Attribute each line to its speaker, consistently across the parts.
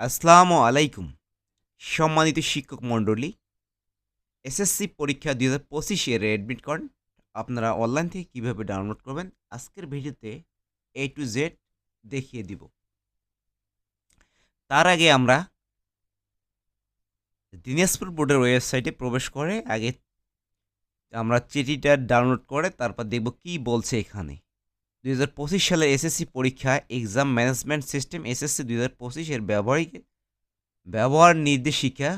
Speaker 1: আসসালামু আলাইকুম। সম্মানিত শিক্ষক মণ্ডলী, এসএসসি পরীক্ষা দুই হাজার পঁচিশের অ্যাডমিট কার্ড আপনারা অনলাইন থেকে কীভাবে ডাউনলোড করবেন, আজকের ভিডিওতে এ টু জেড দেখিয়ে দিব। তার আগে আমরা দিনাজপুর বোর্ডের ওয়েবসাইটে প্রবেশ করে আগে আমরা চিঠিটা ডাউনলোড করে তারপর দেখব কি বলছে এখানে। দুই হাজার পঁচিশ সালের এসএসসি পরীক্ষা এক্সাম ম্যানেজমেন্ট সিস্টেম এসএসসি দুই হাজার পঁচিশের ব্যবহারিক ব্যবহার নির্দেশিকা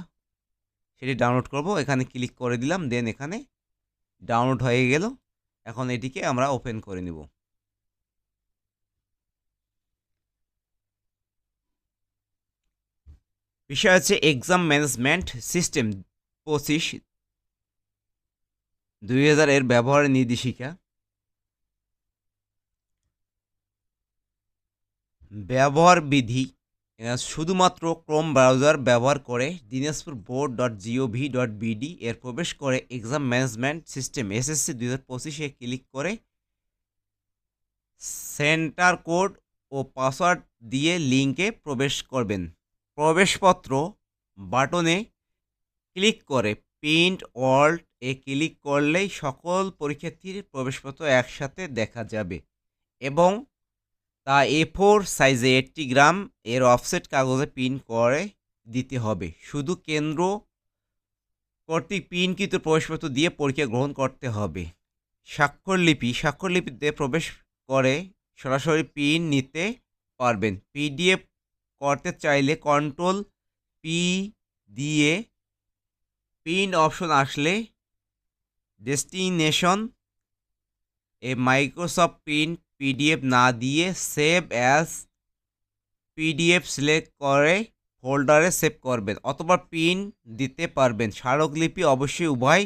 Speaker 1: সেটি ডাউনলোড করব। এখানে ক্লিক করে দিলাম দেন এখানে ডাউনলোড হয়ে গেল। এখন এটিকে আমরা ওপেন করে নিব। বিষয় হচ্ছে এক্সাম ম্যানেজমেন্ট সিস্টেম পঁচিশ, দুই হাজার এর ব্যবহারের নির্দেশিকা ব্যবহার বিধি শুধুমাত্র ক্রোম ব্রাউজার ব্যবহার করে Dinajpur board dot gov dot BD এর প্রবেশ করে এক্সাম ম্যানেজমেন্ট সিস্টেম এসএসসি দুই হাজার পঁচিশে ক্লিক করে সেন্টার কোড ও পাসওয়ার্ড দিয়ে লিঙ্কে প্রবেশ করবেন। প্রবেশপত্র বাটনে ক্লিক করে প্রিন্ট ওয়ার্ল্ড এ ক্লিক করলেই সকল পরীক্ষার্থীর প্রবেশপত্র একসাথে দেখা যাবে এবং তা এ ফোর সাইজে এইটটি গ্রাম, এর অফসেট কাগজে প্রিন্ট করে দিতে হবে। শুধু কেন্দ্র কর্তৃক প্রিন্টকৃত প্রবেশপত্র দিয়ে পরীক্ষা গ্রহণ করতে হবে। স্বাক্ষরলিপি স্বাক্ষরলিপিতে প্রবেশ করে সরাসরি পিন নিতে পারবেন। পিডিএফ করতে চাইলে কন্ট্রোল পি দিয়ে পিন অপশন আসলে ডেস্টিনেশন এ মাইক্রোসফট প্রিন্ট পিডিএফ না দিয়ে সেভ অ্যাজ পিডিএফ সিলেক্ট করে ফোল্ডারে সেভ করবেন অথবা পিন দিতে পারবেন। স্মারকলিপি অবশ্যই উভয়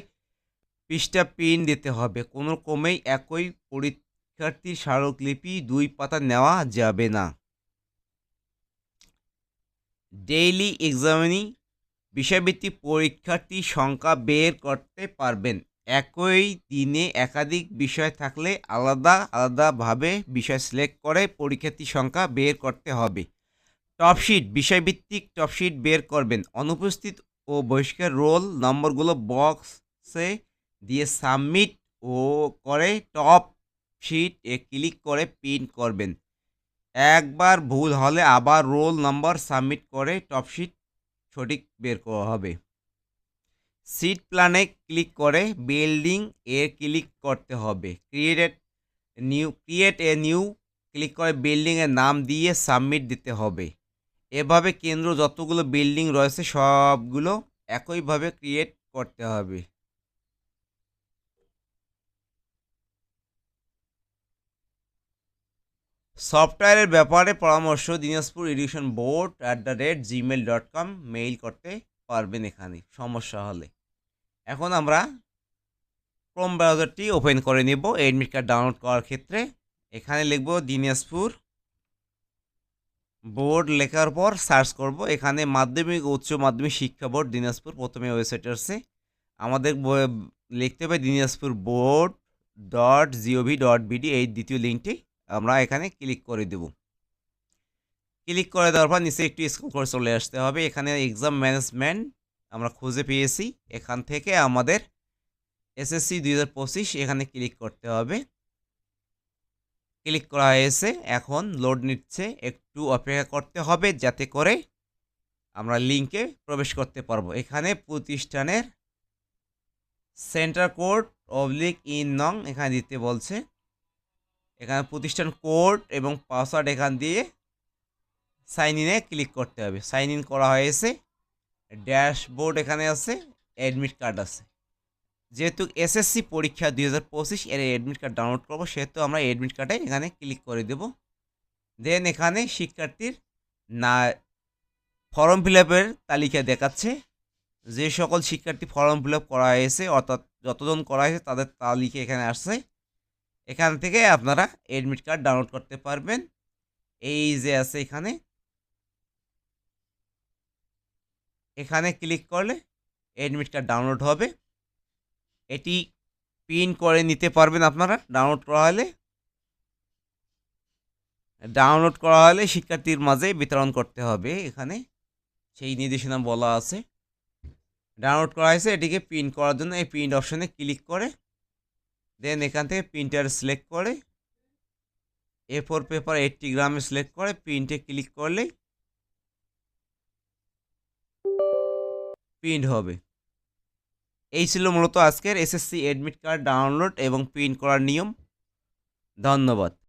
Speaker 1: পৃষ্ঠা পিন দিতে হবে। কোনো ক্রমেই একই পরীক্ষার্থীর স্মারকলিপি দুই পাতা নেওয়া যাবে না। ডেইলি এক্সামিনি বিষয়ভিত্তিক পরীক্ষার্থীর সংখ্যা বের করতে পারবেন। একই দিনে একাধিক বিষয় থাকলে আলাদা আলাদাভাবে বিষয় সিলেক্ট করে পরীক্ষার্থী সংখ্যা বের করতে হবে। টপশিট, বিষয়ভিত্তিক টপশিট বের করবেন। অনুপস্থিত ও বহিষ্কার রোল নম্বরগুলো বক্সে দিয়ে সাবমিট ও করে টপ শিট এ ক্লিক করে প্রিন্ট করবেন। একবার ভুল হলে আবার রোল নম্বর সাবমিট করে টপশিট সঠিক বের করা হবে। সিট প্ল্যানে ক্লিক করে বিল্ডিং এ ক্লিক করতে হবে। ক্রিয়েট নিউ ক্রিয়েট এ নিউ ক্লিক করে বিল্ডিংয়ের নাম দিয়ে সাবমিট দিতে হবে। এভাবে কেন্দ্র যতগুলো বিল্ডিং রয়েছে সবগুলো একইভাবে ক্রিয়েট করতে হবে। সফটওয়্যারের ব্যাপারে পরামর্শ Dinajpur education board at the rate Gmail dot com mail করতে পারবেন এখানে, সমস্যা হলে। এখন আমরা ক্রোম ব্রাউজারটি ওপেন করে নিব এডমিট কার্ড ডাউনলোড করার ক্ষেত্রে। এখানে লিখব দিনাজপুর। বোর্ড লেখার পর সার্চ করব। এখানে মাধ্যমিক, উচ্চ মাধ্যমিক শিক্ষা বোর্ড, দিনাজপুর প্রথমে ওয়েবসাইট আসছে। আমাদের লিখতে হবে Dinajpur board dot gov dot BD এই দ্বিতীয় লিঙ্কটি আমরা এখানে ক্লিক করে দেব। ক্লিক করে দেওয়ার পর নিচে একটু স্কুল করে চলে আসতে হবে। এখানে এক্সাম ম্যানেজমেন্ট আমরা খুঁজে পেয়েছি। এখান থেকে আমাদের এসএসসি দুই হাজার পঁচিশ এখানে ক্লিক করতে হবে। ক্লিক করা হয়েছে। এখন লোড নিচ্ছে। একটু অপেক্ষা করতে হবে যাতে করে আমরা লিঙ্কে প্রবেশ করতে পারব। এখানে প্রতিষ্ঠানের সেন্টার কোড অবলিক ইন নং এখানে দিতে বলছে। এখানে প্রতিষ্ঠান কোড এবং পাসওয়ার্ড এখান দিয়ে সাইন ইনে ক্লিক করতে হবে। সাইন ইন করা হয়েছে। ড্যাশবোর্ড এখানে আছে। অ্যাডমিট কার্ড আছে। যেহেতু এসএসসি পরীক্ষা দুই হাজার পঁচিশ, এর অ্যাডমিট কার্ড ডাউনলোড করব, সেহেতু আমরা অ্যাডমিট কার্ডে এখানে ক্লিক করে দেব। দেন এখানে শিক্ষার্থীর না ফর্ম ফিল আপের তালিকা দেখাচ্ছে। যে সকল শিক্ষার্থী ফর্ম ফিল আপ করা হয়েছে, অর্থাৎ যতজন করা হয়েছে, তাদের তালিকা এখানে আসছে। এখান থেকে আপনারা অ্যাডমিট কার্ড ডাউনলোড করতে পারবেন। এই যে আছে এখানে। এখানে ক্লিক করলে অ্যাডমিট কার্ড ডাউনলোড হবে। এটি পিন করে নিতে পারবেন আপনারা। ডাউনলোড করা হলে ডাউনলোড করা হলে শিক্ষার্থীর মাঝে বিতরণ করতে হবে। এখানে সেই নির্দেশনা বলা আছে। ডাউনলোড করা হয়েছে, এটিকে প্রিন্ট করার জন্য এই প্রিন্ট অপশনে ক্লিক করে দেন এখান থেকে প্রিন্টার সিলেক্ট করে এ ফোর পেপার এইটটি গ্রামে সিলেক্ট করে প্রিন্টে ক্লিক করলেই প্রিন্ট হবে। এই ছিল মূলত আজকের এসএসসি অ্যাডমিট কার্ড ডাউনলোড এবং প্রিন্ট করার নিয়ম। ধন্যবাদ।